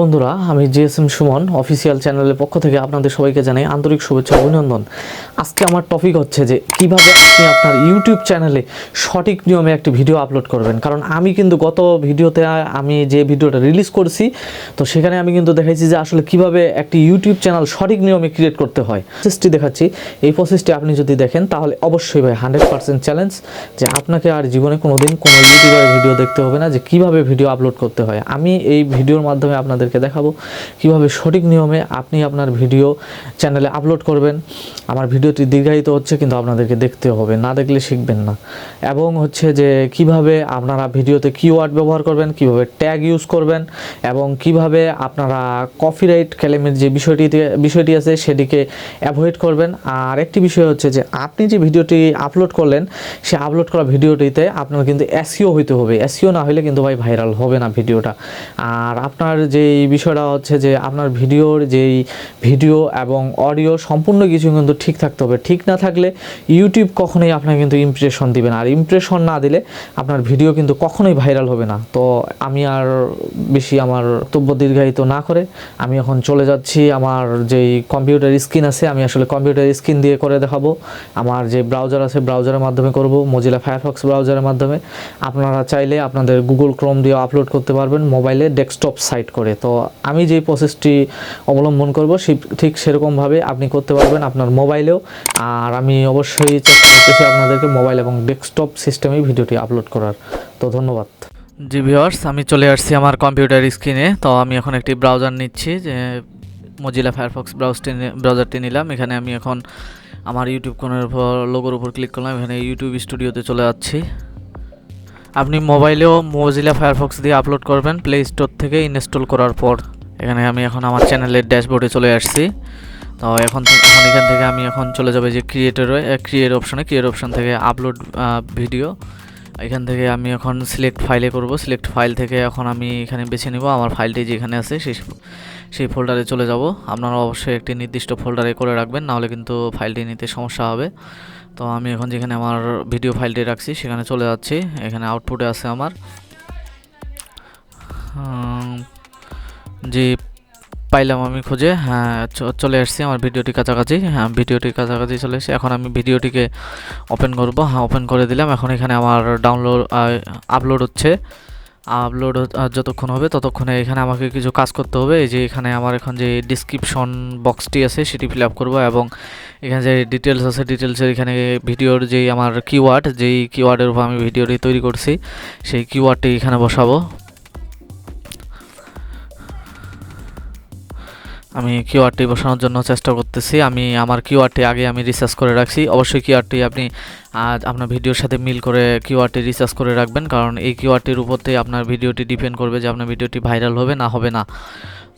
বন্ধুরা, আমি GSM Suman, official চ্যানেলের পক্ষ থেকে আপনাদের সবাইকে জানাই আন্তরিক শুভেচ্ছা অভিনন্দন। আজকে আমার টপিক হচ্ছে যে, কীভাবে আপনি আপনার ইউটিউব চ্যানেলে সঠিক নিয়মে একটি ভিডিও আপলোড করবেন? কারণ আমি কিন্তু গত ভিডিওতে আমি যে ভিডিওটা রিলিজ করছি, তো সেখানে আমি কিন্তু দেখাইছি যে আসলে কীভাবে একটি ইউটিউব চ্যানেল সঠিক নিয়মে ক্রিয়েট করতে হয়। প্রসেসটি দেখাচ্ছি। এই প্রসেসটি আপনি যদি দেখেন, তাহলে অবশ্যই ভাই হান্ড্রেড পার্সেন্ট চ্যালেঞ্জ যে আপনাকে আর জীবনে কোনোদিন কোনো ইউটিউবের ভিডিও দেখতে হবে না যে কীভাবে ভিডিও আপলোড করতে হয়। আমি এই ভিডিওর মাধ্যমে আপনাদেরকে দেখাবো কীভাবে সঠিক নিয়মে আপনি আপনার ভিডিও চ্যানেলে আপলোড করবেন। আমার ভিডিওটি দীর্ঘায়িত হচ্ছে, কিন্তু আপনাদেরকে দেখতে হবে, না দেখলে শিখবেন না। এবং হচ্ছে যে কীভাবে আপনারা ভিডিওতে কিওয়ার্ড ব্যবহার করবেন, কীভাবে ট্যাগ ইউজ করবেন, এবং কীভাবে আপনারা কপিরাইট ক্লেমের যে বিষয়টি বিষয়টি আছে সেটিকে অ্যাভয়েড করবেন। আর একটি বিষয় হচ্ছে যে আপনি যে ভিডিওটি আপলোড করলেন, সে আপলোড করা ভিডিওটিতে আপনার কিন্তু এসিও হইতে হবে। এসিও না হলে কিন্তু ভাই ভাইরাল হবে না ভিডিওটা। আর আপনার যেই বিষয়টা হচ্ছে যে আপনার ভিডিওর যেই ভিডিও এবং অডিও সম্পূর্ণ কিছু কিন্তু ঠিক থাকতে হবে। ঠিক না থাকলে ইউটিউব কখনোই আপনাকে কিন্তু ইমপ্রেশন দিবে না। আর ইমপ্রেশন না দিলে আপনার ভিডিও কিন্তু কখনোই ভাইরাল হবে না। তো আমি আর বেশি আমার বক্তব্য দীর্ঘায়িত না করে আমি এখন চলে যাচ্ছি। আমার যেই কম্পিউটার স্ক্রিন আছে, আমি আসলে কম্পিউটার স্ক্রিন দিয়ে করে দেখাবো। আমার যে ব্রাউজার আছে ব্রাউজারের মাধ্যমে করব। মজিলা ফায়ারফক্স ব্রাউজারের মাধ্যমে। আপনারা চাইলে আপনাদের গুগল ক্রোম দিয়ে আপলোড করতে পারবেন। মোবাইলে ডেস্কটপ সাইট করে। তো আমি যেই প্রসেসটি অবলম্বন করব ঠিক সেরকমভাবে আপনি করতে পারবেন আপনার মোবাইলেও। আর আমি অবশ্যই চেষ্টা করতেছি আপনাদেরকে মোবাইল এবং ডেস্কটপ সিস্টেমে ভিডিওটি আপলোড করার। তো ধন্যবাদ। জি ভিওয়ার্স আমি চলে আসছি আমার কম্পিউটার স্ক্রিনে তো আমি এখন একটি ব্রাউজার নিচ্ছি, যে মজিলা ফায়ারফক্স ব্রাউজটি ব্রাউজারটি নিলাম। এখানে আমি এখন আমার ইউটিউব কোনের উপর লোগোর উপর ক্লিক করলাম। এখানে ইউটিউব স্টুডিওতে চলে যাচ্ছি। আপনি মোবাইলেও মজিলা ফায়ারফক্স দিয়ে আপলোড করবেন প্লে স্টোর থেকে ইনস্টল করার পর। এখানে আমি এখন আমার চ্যানেলের ড্যাশবোর্ডে চলে আসছি। তো এখন এখন এখান থেকে আমি এখন চলে যাবে যে ক্রিয়েটরে ক্রিয়েট অপশানে ক্রিয়েট অপশান থেকে আপলোড ভিডিও এখান থেকে আমি এখন সিলেক্ট ফাইলে করব। সিলেক্ট ফাইল থেকে এখন আমি এখানে বেছে নিব। আমার ফাইলটি যেখানে আছে সেই সেই ফোল্ডারে চলে যাব। আপনারা অবশ্যই একটি নির্দিষ্ট ফোল্ডারে করে রাখবেন, নাহলে কিন্তু ফাইলটি নিতে সমস্যা হবে। তো আমি এখন যেখানে আমার ভিডিও ফাইলটি রাখছি, সেখানে চলে যাচ্ছি। এখানে আউটপুটে আছে আমার যে পাইলাম আমি খুঁজে। হ্যাঁ চলে আসছি আমার ভিডিওটি কাছাকাছি। হ্যাঁ ভিডিওটি কাছাকাছি চলে এসেছে। এখন আমি ভিডিওটিকে ওপেন করব। হ্যাঁ ওপেন করে দিলাম। এখন এখানে আমার ডাউনলোড আপলোড হচ্ছে। আপলোড যতক্ষণ হবে ততক্ষণে এখানে আমাকে কিছু কাজ করতে হবে। এই যে এখানে আমার এখন যে ডিসক্রিপশন বক্সটি আছে সেটি ফিল আপ করব এবং এখানে যে ডিটেলস আছে ডিটেলসের এখানে ভিডিওর যেই আমার কিওয়ার্ড যেই কিওয়ার্ডের উপর আমি ভিডিওটি তৈরি করছি, সেই কিওয়ার্ডটি এখানে বসাবো। আমি কিউআরটি বসানোর জন্য চেষ্টা করতেছি। আমি আমার কিউআরটি আগে আমি রিসার্চ করে রাখছি। অবশ্যই কিউআরটি আপনি আজ আপনার ভিডিওর সাথে মিল করে কিউআরটি রিসার্চ করে রাখবেন। কারণ এই কিউআরটির উপরতেই আপনার ভিডিওটি ডিপেন্ড করবে যে আপনার ভিডিওটি ভাইরাল হবে না হবে না।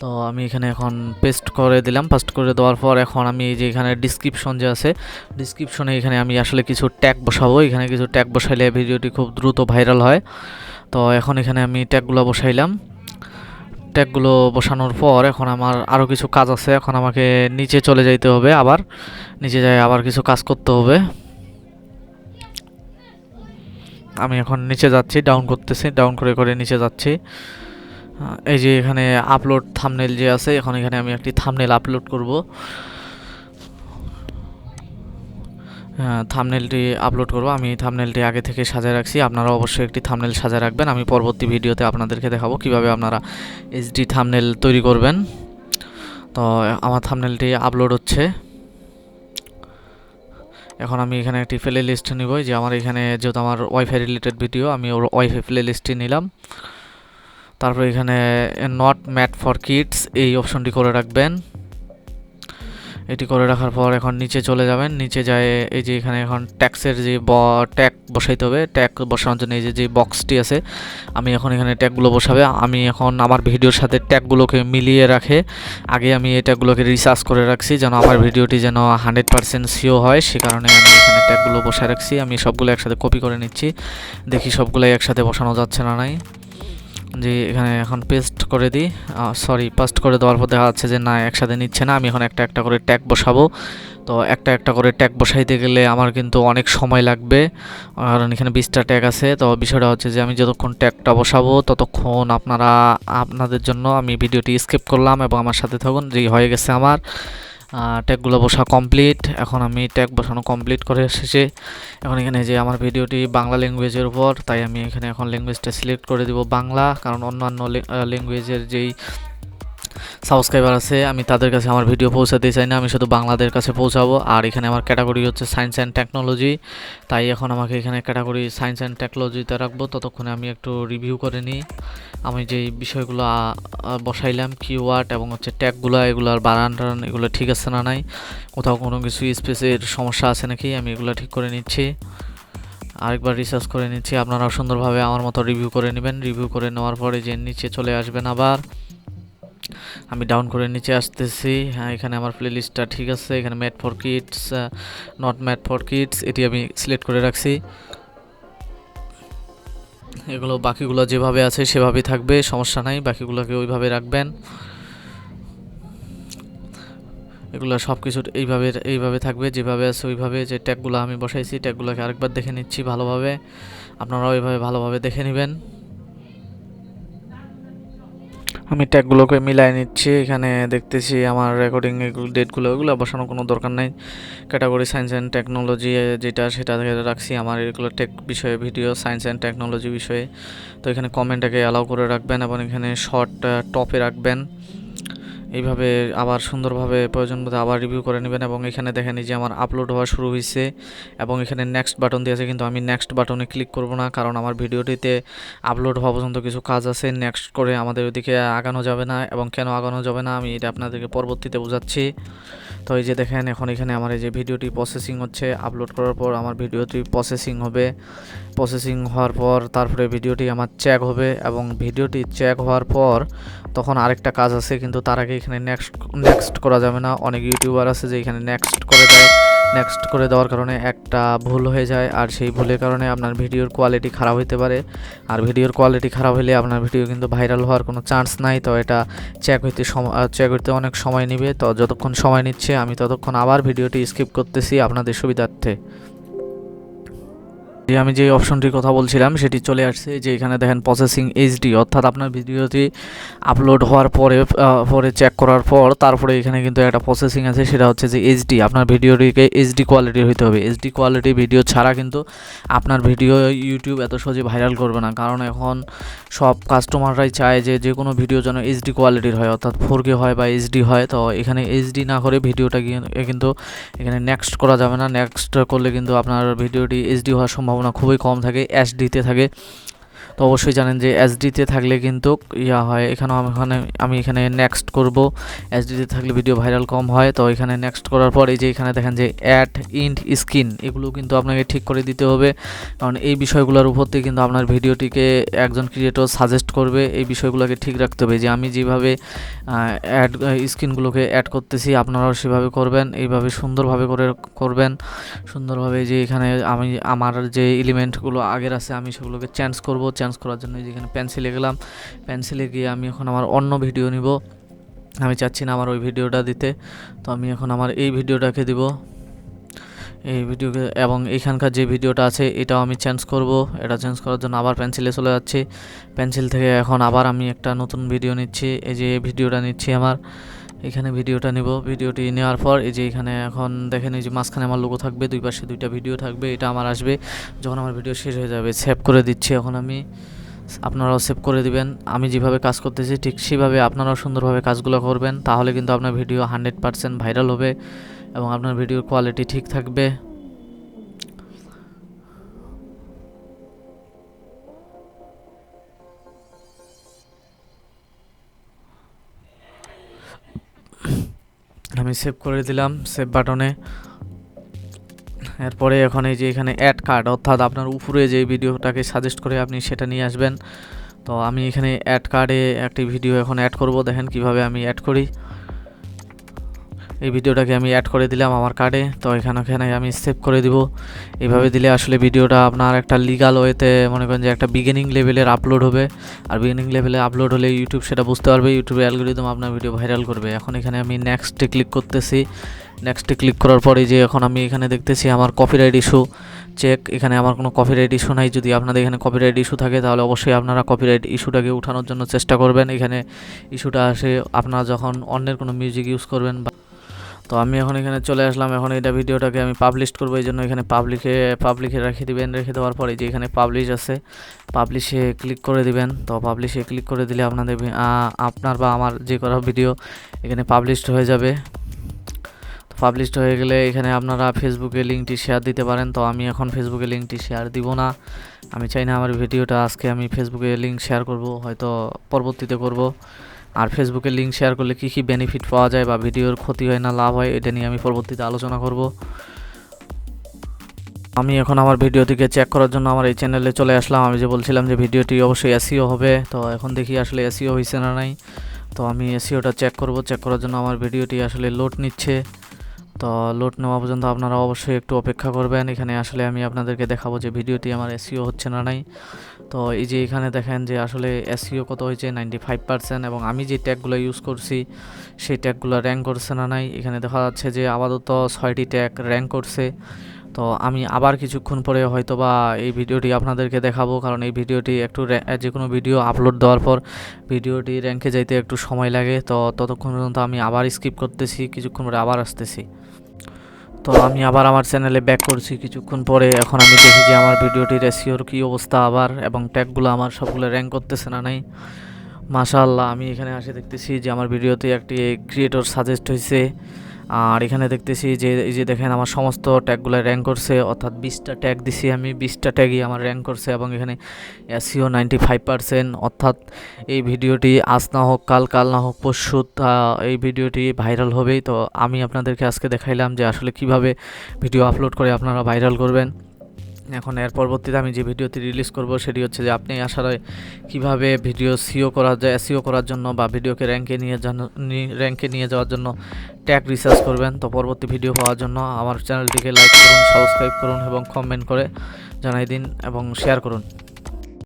তো আমি এখানে এখন পেস্ট করে দিলাম। পেস্ট করে দেওয়ার পর এখন আমি যে এখানে ডিসক্রিপশন যে আছে ডিসক্রিপশনে এখানে আমি আসলে কিছু ট্যাগ বসাবো। এখানে কিছু ট্যাগ বসাইলে ভিডিওটি খুব দ্রুত ভাইরাল হয়। তো এখন এখানে আমি ট্যাগগুলো বসাইলাম। ট্যাগগুলো বসানোর পর এখন আমার আরও কিছু কাজ আছে। এখন আমাকে নিচে চলে যাইতে হবে আবার। নিচে যাই আবার কিছু কাজ করতে হবে। আমি এখন নিচে যাচ্ছি ডাউন করতেছি ডাউন করে করে নিচে যাচ্ছি। এই যে এখানে আপলোড থামনেল যে আছে, এখন এখানে আমি একটি থামনেল আপলোড করব। থামনেলটি আপলোড করব। আমি থামনেলটি আগে থেকে সাজায় রাখছি। আপনারা অবশ্যই একটি থামনেল সাজায় রাখবেন। আমি পরবর্তী ভিডিওতে আপনাদেরকে দেখাবো কীভাবে আপনারা এইচডি থামনেল তৈরি করবেন। তো, আমার থামনেলটি আপলোড হচ্ছে। এখন আমি এখানে একটি প্লে লিস্ট নিব যে আমার এখানে যেহেতু আমার ওয়াইফাই রিলেটেড ভিডিও আমি ওর ওয়াইফাই প্লে লিস্টটি নিলাম। তারপর এখানে নট ম্যাট ফর কিডস এই অপশনটি করে রাখবেন। এটি করে রাখার পর এখন নিচে চলে যাবেন। নিচে যায় এই যে এখানে এখন ট্যাক্সের যে ব, ট্যাগ বসাইতে হবে। ট্যাগ বসানোর জন্য এই যে যে বক্সটি আছে, আমি এখন এখানে ট্যাগগুলো বসাবে। আমি এখন আমার ভিডিওর সাথে ট্যাগগুলোকে মিলিয়ে রাখে। আগে আমি এই ট্যাগগুলোকে রিসার্চ করে রাখছি যেন আমার ভিডিওটি যেন হান্ড্রেড পার্সেন্ট সিও হয়। সে কারণে আমি এখানে ট্যাগগুলো বসায় রাখছি। আমি সবগুলো একসাথে কপি করে নিচ্ছি। দেখি সবগুলোই একসাথে বসানো যাচ্ছে না নাই। যে এখানে এখন পেস্ট করে দিই। সরি পেস্ট করে দেওয়ার পর দেখা যাচ্ছে যে না, একসাথে নিচ্ছে না। আমি এখন একটা একটা করে ট্যাগ বসাবো। তো একটা একটা করে ট্যাগ বসাইতে গেলে আমার কিন্তু অনেক সময় লাগবে। কারণ এখানে বিশটা ট্যাগ আছে। তো বিষয়টা হচ্ছে যে আমি যতক্ষণ ট্যাগটা বসাবো, ততক্ষণ আপনারা, আপনাদের জন্য আমি ভিডিওটি স্কিপ করলাম এবং আমার সাথে থাকুন। যেই হয়ে গেছে আমার। ট্যাগগুলো বসা কমপ্লিট এখন আমি ট্যাগ বসানো কমপ্লিট করে এসেছি। এখন এখানে যে আমার ভিডিওটি বাংলা ল্যাঙ্গুয়েজের উপর, তাই আমি এখানে এখন ল্যাঙ্গুয়েজটা সিলেক্ট করে দিব বাংলা, কারণ অন্যান্য ল্যাঙ্গুয়েজের যেই সাবস্ক্রাইবার আছে, আমি তাদের কাছে আমার ভিডিও পৌঁছাতে চাই না, আমি শুধু বাংলাদের কাছে পৌঁছাবো। আর এখানে আমার ক্যাটাগরি হচ্ছে সায়েন্স অ্যান্ড টেকনোলজি তাই এখন আমাকে এখানে ক্যাটাগরি সায়েন্স অ্যান্ড টেকনোলজিতে রাখব। ততক্ষণে আমি একটু রিভিউ করে নিই। আমি যেই বিষয়গুলো বসাইলাম কিওয়ার্ড এবং হচ্ছে ট্যাগগুলো এগুলোর বানান টানান, এগুলো ঠিক আছে না নাই? কোথাও কোনো কিছু স্পেসের সমস্যা আছে নাকি? আমি এগুলো ঠিক করে নিচ্ছি। আরেকবার রিসার্চ করে নিচ্ছি, আপনারাও সুন্দরভাবে আমার মতো রিভিউ করে নেবেন। রিভিউ করে নেওয়ার পরে যে নিচে চলে আসবেন আবার। আমি ডাউন করে নিচে আসতেছি। হ্যাঁ এখানে আমার প্লে লিস্টটা ঠিক আছে। এখানে made for kids not made for kids এটি আমি সিলেক্ট করে রাখছি। এগুলো বাকিগুলো যেভাবে আছে সেভাবেই থাকবে, সমস্যা নাই। বাকিগুলোকে ওইভাবে রাখবেন। এগুলো সব কিছু এইভাবে এইভাবে থাকবে, যেভাবে আছে ওইভাবে। যে ট্যাগগুলো আমি বসাইছি ট্যাগগুলোকে আরেকবার দেখে নিচ্ছি ভালোভাবে। আপনারাও এইভাবে ভালোভাবে দেখে নেবেন। আমি ট্যাগুলোকে মিলাই নিচ্ছি। এখানে দেখতেছি আমার রেকর্ডিং এগুলো ডেটগুলো ওগুলো বসানোর কোনো দরকার নাই। ক্যাটাগরি সায়েন্স অ্যান্ড টেকনোলজি যেটা, সেটা রাখছি আমার এগুলো টেক বিষয়ে ভিডিও সায়েন্স অ্যান্ড টেকনোলজি বিষয়ে। তো এখানে কমেন্টটাকে অ্যালাউ করে রাখবেন এবং এখানে শর্ট টপে রাখবেন। এইভাবে আবার সুন্দরভাবে প্রয়োজন মতো আবার রিভিউ করে নেবেন এবং এখানে দেখেন যে আমার আপলোড হওয়া শুরু হয়েছে এবং এখানে নেক্সট বাটন দিয়েছে কিন্তু আমি নেক্সট বাটনে ক্লিক করব না কারণ আমার ভিডিওটিতে আপলোড হওয়া পর্যন্ত কিছু কাজ আছে। নেক্সট করে আমাদের ওদিকে আগানো যাবে না এবং কেন আগানো যাবে না আমি এটা আপনাদেরকে পরবর্তীতে বোঝাচ্ছি। তো এই যে দেখেন, এখন এখানে আমার এই যে ভিডিওটি প্রসেসিং হচ্ছে। আপলোড করার পর আমার ভিডিওটি প্রসেসিং হবে। প্রসেসিং হওয়ার পর তারপরে ভিডিওটি আমার চেক হবে এবং ভিডিওটি চেক হওয়ার পর তখন আরেকটা কাজ আছে, কিন্তু তার আগে এখানে নেক্সট নেক্সট করা যাবে না। অনেক ইউটিউবার আছে যে এখানে নেক্সট করে দেয়। নেক্সট করে দেওয়ার কারণে একটা ভুল হয়ে যায়, আর সেই ভুলের কারণে আপনার ভিডিওর কোয়ালিটি খারাপ হতে পারে। আর ভিডিওর কোয়ালিটি খারাপ হলে আপনার ভিডিও কিন্তু ভাইরাল হওয়ার কোনো চান্স নাই, তো এটা চেক হইতে চেক হইতে অনেক সময় নেবে। তো যতক্ষণ সময় নিচ্ছে, আমি ততক্ষণ আবার ভিডিওটি স্কিপ করতেছি আপনাদের সুবিধার্থে। যে আমি যে অপশনটির কথা বলছিলাম, সেটি চলে আসছে যে এখানে দেখেন প্রসেসিং এইচডি অর্থাৎ আপনার ভিডিওটি আপলোড হওয়ার পরে পরে চেক করার পর তারপরে এখানে কিন্তু একটা প্রসেসিং আছে, সেটা হচ্ছে যে এইচডি আপনার ভিডিওটিকে এইচডি কোয়ালিটির হইতে হবে। এইচডি কোয়ালিটি ভিডিও ছাড়া কিন্তু আপনার ভিডিও ইউটিউব এত সহজে ভাইরাল করবে না, কারণ এখন সব কাস্টমাররাই চায় যে যে কোনো ভিডিও যেন এইচডি কোয়ালিটির হয়, অর্থাৎ ফোর হয় বা এইচডি হয়। তো এখানে এইচডি না করে ভিডিওটা কিন্তু এখানে নেক্সট করা যাবে না। নেক্সট করলে কিন্তু আপনার ভিডিওটি এইচডি হওয়ার সম্ভাবনা খুবই কম থাকে অ্যাশ ডিতে থাকে। অবশ্যই জানেন যে এসডিতে থাকলে কিন্তু ইয়া হয়। এখানেও এখানে আমি এখানে নেক্সট করব। এসডিতে থাকলে ভিডিও ভাইরাল কম হয়। তো এখানে নেক্সট করার পর এই যে এখানে দেখেন যে অ্যাড ইন্ট স্ক্রিন এগুলো কিন্তু আপনাকে ঠিক করে দিতে হবে। কারণ এই বিষয়গুলোর উপর থেকে কিন্তু আপনার ভিডিওটিকে একজন ক্রিয়েটর সাজেস্ট করবে। এই বিষয়গুলোকে ঠিক রাখতে হবে যে আমি যেভাবে অ্যাড স্ক্রিনগুলোকে অ্যাড করতেছি, আপনারাও সেভাবে করবেন। এইভাবে সুন্দরভাবে করে করবেন। সুন্দরভাবে যে এখানে আমি আমার যে এলিমেন্টগুলো আগের আছে, আমি সেগুলোকে চেঞ্জ করব। চেঞ্জ করার জন্য এই যে এখানে পেন্সিলে গেলাম। পেন্সিলে গিয়ে আমি এখন আমার অন্য ভিডিও নিব। আমি চাচ্ছি না আমার ওই ভিডিওটা দিতে। তো আমি এখন আমার এই ভিডিওটাকে দিব। এই ভিডিওকে এবং এখানকার যে ভিডিওটা আছে, এটাও আমি চেঞ্জ করব। এটা চেঞ্জ করার জন্য আবার পেন্সিলে চলে যাচ্ছি। পেন্সিল থেকে এখন আবার আমি একটা নতুন ভিডিও নিচ্ছি। এই যে ভিডিওটা নিচ্ছি আমার। এখানে ভিডিওটা নিব। ভিডিওটি নেওয়ার পর এই যে এখানে এখন দেখেন এই যে মাঝখানে আমার লোকও থাকবে, দুই পাশে দুইটা ভিডিও থাকবে, এটা আমার আসবে। যখন আমার ভিডিও শেষ হয়ে যাবে সেভ করে দিচ্ছি এখন আমি। আপনারাও সেভ করে দিবেন। আমি যেভাবে কাজ করতেছি, ঠিক সেভাবে আপনারাও সুন্দরভাবে কাজগুলো করবেন, তাহলে কিন্তু আপনার ভিডিও হান্ড্রেড পারসেন্ট ভাইরাল হবে এবং আপনার ভিডিওর কোয়ালিটি ঠিক থাকবে। আমি সেভ করে দিলাম সেভ বাটনে এরপরে এখন এই যে এখানে অ্যাড কার্ড অর্থাৎ আপনার উপরে যে ভিডিওটাকে সাজেস্ট করে আপনি সেটা নিয়ে আসবেন। তো আমি এখানে অ্যাড কার্ডে একটি ভিডিও এখন অ্যাড করব, দেখেন কীভাবে আমি অ্যাড করি। এই ভিডিওটাকে আমি অ্যাড করে দিলাম আমার কার্ডে তো এখানে ওখানে আমি সেভ করে দিব। এইভাবে দিলে আসলে ভিডিওটা আপনার একটা লিগাল ওয়েতে মনে করেন যে একটা বিগিনিং লেভেলের আপলোড হবে। আর বিগিনিং লেভেলে আপলোড হলে ইউটিউব সেটা বুঝতে পারবে ইউটিউবে অ্যালগোরিদম আপনার ভিডিও ভাইরাল করবে। এখন এখানে আমি নেক্সটে ক্লিক করতেছি। নেক্সটে ক্লিক করার পরে যে এখন আমি এখানে দেখতেছি আমার কপিরাইট ইস্যু চেক এখানে আমার কোনো কপিরাইট ইস্যু নাই। যদি আপনাদের এখানে কপিরাইট ইস্যু থাকে, তাহলে অবশ্যই আপনারা কপিরাইট ইস্যুটাকে উঠানোর জন্য চেষ্টা করবেন। এখানে ইস্যুটা আসে আপনারা যখন অন্যের কোনো মিউজিক ইউজ করবেন বা তো আমি এখন এখানে চলে আসলাম। এখন এটা ভিডিওটাকে আমি পাবলিশ করব এই জন্য এখানে পাবলিকে পাবলিকে রেখে দিবেন, রেখে দেওয়ার পরে যে এখানে পাবলিশ আছে পাবলিশে ক্লিক করে দিবেন। তো পাবলিশে ক্লিক করে দিলে আপনাদের আপনার বা আমার যে করা ভিডিও এখানে পাবলিশড হয়ে যাবে। তো পাবলিশড হয়ে গেলে এখানে আপনারা ফেসবুকে লিঙ্কটি শেয়ার দিতে পারেন। তো আমি এখন ফেসবুকে লিঙ্কটি শেয়ার দিব না। আমি চাই না আমার ভিডিওটা আজকে আমি ফেসবুকে লিঙ্ক শেয়ার করব, হয়তো পরবর্তীতে করব। আর ফেসবুকে লিঙ্ক শেয়ার করলে কী কী বেনিফিট পাওয়া যায় বা ভিডিওর ক্ষতি হয় না, লাভ হয়, এটা নিয়ে আমি পরবর্তীতে আলোচনা করব। আমি এখন আমার ভিডিওটিকে চেক করার জন্য আমার এই চ্যানেলে চলে আসলাম। আমি যে বলছিলাম যে ভিডিওটি অবশ্যই এসিও হবে, তো এখন দেখি আসলে এসিও হয়েছে না নাই। তো আমি এসিওটা চেক করব চেক করার জন্য আমার ভিডিওটি আসলে লোড নিচ্ছে। তো লোড নেওয়া পর্যন্ত আপনারা অবশ্যই একটু অপেক্ষা করবেন। এখানে আসলে আমি আপনাদেরকে দেখাবো যে ভিডিওটি আমার এসিও হচ্ছে না নাই। তো এই যে এখানে দেখেন যে আসলে এসিও কত হয়েছে? নাইনটি ফাইভ পার্সেন্ট এবং আমি যে ট্যাগগুলো ইউজ করছি, সেই ট্যাগগুলো র্যাঙ্ক করছে না নাই? এখানে দেখা যাচ্ছে যে আপাতত ছয়টি ট্যাগ র্যাঙ্ক করছে। তো আমি আবার কিছুক্ষণ পরে হয়তো বা এই ভিডিওটি আপনাদেরকে দেখাবো, কারণ এই ভিডিওটি একটু যে কোনো ভিডিও আপলোড দেওয়ার পর ভিডিওটি র্যাঙ্কে যাইতে একটু সময় লাগে। তো ততক্ষণ পর্যন্ত আমি আবার স্কিপ করতেছি, কিছুক্ষণ পরে আবার আসতেছি। তো আমি আবার আমার চ্যানেলে ব্যাক করছি। কিছুক্ষণ পরে এখন আমি দেখি যে আমার ভিডিওটির রেসিওর কী অবস্থা আবার এবং ট্যাগগুলো আমার সবগুলো র্যাঙ্ক করতেছে না নাই। মাশাআল্লাহ, আমি এখানে আসে দেখতেছি যে আমার ভিডিওতে একটি ক্রিয়েটর সাজেস্ট হয়েছে আর এখানে দেখতেছি যে, এই যে দেখেন আমার সমস্ত ট্যাগগুলো র্যাঙ্ক করছে, অর্থাৎ বিশটা ট্যাগ দিছি আমি, বিশটা ট্যাগই আমার র্যাঙ্ক করছে এবং এখানে এসিও নাইনটি ফাইভ পারসেন্ট অর্থাৎ এই ভিডিওটি আজ না হোক, কাল কাল না হোক, পরশু এই ভিডিওটি ভাইরাল হবেই। তো আমি আপনাদেরকে আজকে দেখাইলাম যে আসলে কীভাবে ভিডিও আপলোড করে আপনারা ভাইরাল করবেন। এখন এর পরবর্তীতে আমি যে ভিডিওটি রিলিজ করব, সেটি হচ্ছে যে আপনি আসার কীভাবে ভিডিও সিও করা যায় এসিও করার জন্য বা ভিডিওকে র্যাঙ্কে নিয়ে র্যাঙ্কে নিয়ে যাওয়ার জন্য ট্যাগ রিসার্চ করবেন। তো পরবর্তী ভিডিও পাওয়ার জন্য আমার চ্যানেলটিকে লাইক করুন সাবস্ক্রাইব করুন এবং কমেন্ট করে জানাই দিন এবং শেয়ার করুন।